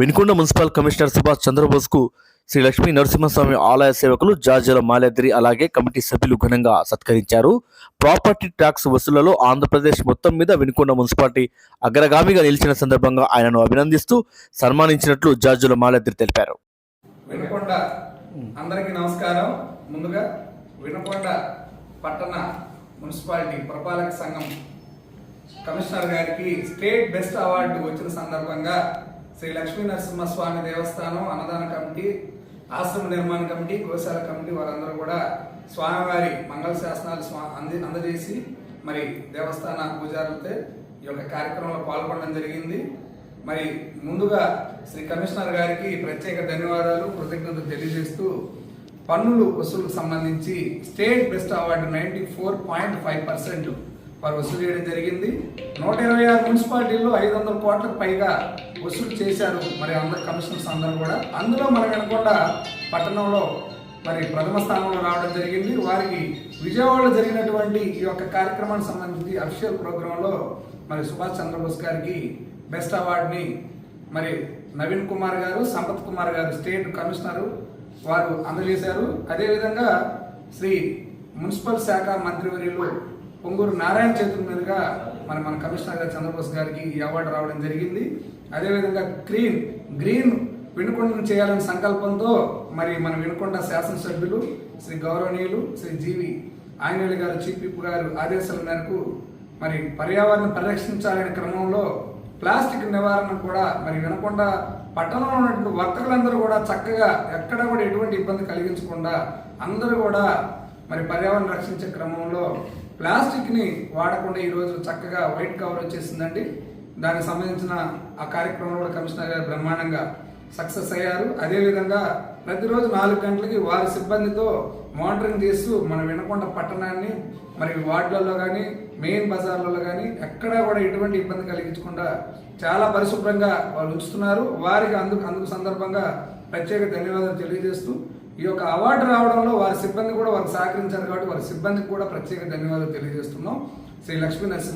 Vinukonda municipal commissioner Subhash చంద్రబోస్కు శ్రీ లక్ష్మీ నరసింహస్వామి ఆలయ సేవకులు జార్జల మాలేద్రి అలాగే కమిటీ సభ్యులు ఘనంగా సత్కరించారు. ప్రాపర్టీ ట్యాక్స్ వసూళ్ళలో ఆంధ్రప్రదేశ్ మొత్తం మీద వినుకొండ మున్సిపాలిటీ అగ్రగామిగా నిలిచిన సందర్భంగా ఆయనను అభినందిస్తూ సన్మానించినట్లు జార్జుల మాలేద్రి తెలిపారు. వినకొండ అందరికీ నమస్కారం. ముందుగా వినకొండ పట్టణ మున్సిపాలిటీ పురపాలక సంఘం కమిషనర్ గారికి స్టేట్ బెస్ట్ అవార్డు వచ్చిన సందర్భంగా శ్రీ లక్ష్మీ నరసింహస్వామి దేవస్థానం అన్నదాన కమిటీ ఆశ్రమ నిర్మాణ కమిటీ గోశాల కమిటీ వారందరూ కూడా స్వామివారి మంగళ శాసనాలు స్వా అంది అందజేసి మరి దేవస్థాన పూజారులతో ఈ యొక్క కార్యక్రమంలో పాల్గొనడం జరిగింది. మరి ముందుగా శ్రీ కమిషనర్ గారికి ప్రత్యేక ధన్యవాదాలు కృతజ్ఞతలు తెలియజేస్తూ పన్నులు వసూలుకు సంబంధించి state best award ninety four point five percent వారు వసూలు చేయడం జరిగింది. నూట ఇరవై ఆరు మున్సిపాలిటీల్లో ఐదు వందల కోట్లకు పైగా వసూలు చేశారు మరి అందరు కమిషనర్స్ అందరూ కూడా. అందులో మనకు అనుకుండా పట్టణంలో మరి ప్రథమ స్థానంలో రావడం జరిగింది. వారికి విజయవాడలో జరిగినటువంటి ఈ యొక్క కార్యక్రమానికి సంబంధించి అఫీషియల్ ప్రోగ్రాంలో మరి సుభాష్ చంద్రబోస్ గారికి బెస్ట్ అవార్డుని మరి నవీన్ కుమార్ గారు సంపత్ కుమార్ గారు స్టేట్ కమిషనరు వారు అందజేశారు. అదేవిధంగా శ్రీ మున్సిపల్ శాఖ మంత్రివర్యులు పొంగూరు నారాయణ చేతుల మీదుగా మన మన కమిషనర్ గారు చంద్రబోస్ గారికి ఈ అవార్డు రావడం జరిగింది. అదేవిధంగా గ్రీన్ గ్రీన్ వినుకొండను చేయాలనే సంకల్పంతో మరి మన వినుకొండ శాసనసభ్యులు శ్రీ గౌరవనీయులు శ్రీ జీవి ఆంజనేయులు గారు చీఫ్ గారు ఆదేశాల మేరకు మరి పర్యావరణం పరిరక్షించాలనే క్రమంలో ప్లాస్టిక్ నివారణ కూడా మరి వినకుండా పట్టణంలో ఉన్నటువంటి వర్తకులందరూ కూడా చక్కగా ఎక్కడ కూడా ఎటువంటి ఇబ్బంది కలిగించకుండా అందరూ కూడా మరి పర్యావరణం రక్షించే క్రమంలో ప్లాస్టిక్ని వాడకుండా ఈరోజు చక్కగా వైట్ కవర్ వచ్చేసిందండి. దానికి సంబంధించిన ఆ కార్యక్రమంలో కూడా కమిషనర్ గారు బ్రహ్మాండంగా సక్సెస్ అయ్యారు. అదేవిధంగా ప్రతిరోజు నాలుగు గంటలకి వారి సిబ్బందితో మానిటరింగ్ చేస్తూ మన వినకొండ పట్టణాన్ని మరి వార్డులలో కానీ మెయిన్ బజార్లలో కానీ ఎక్కడా కూడా ఎటువంటి ఇబ్బంది కలిగించకుండా చాలా పరిశుభ్రంగా వాళ్ళు ఉంచుతున్నారు. వారికి అందుకు అందుకు సందర్భంగా ప్రత్యేక ధన్యవాదాలు తెలియజేస్తూ ఈ యొక్క అవార్డు రావడంలో వారి సిబ్బంది కూడా వారు సహకరించారు కాబట్టి వారి సిబ్బందికి కూడా ప్రత్యేక ధన్యవాదాలు తెలియజేస్తున్నాం. శ్రీ లక్ష్మీ నరసింహ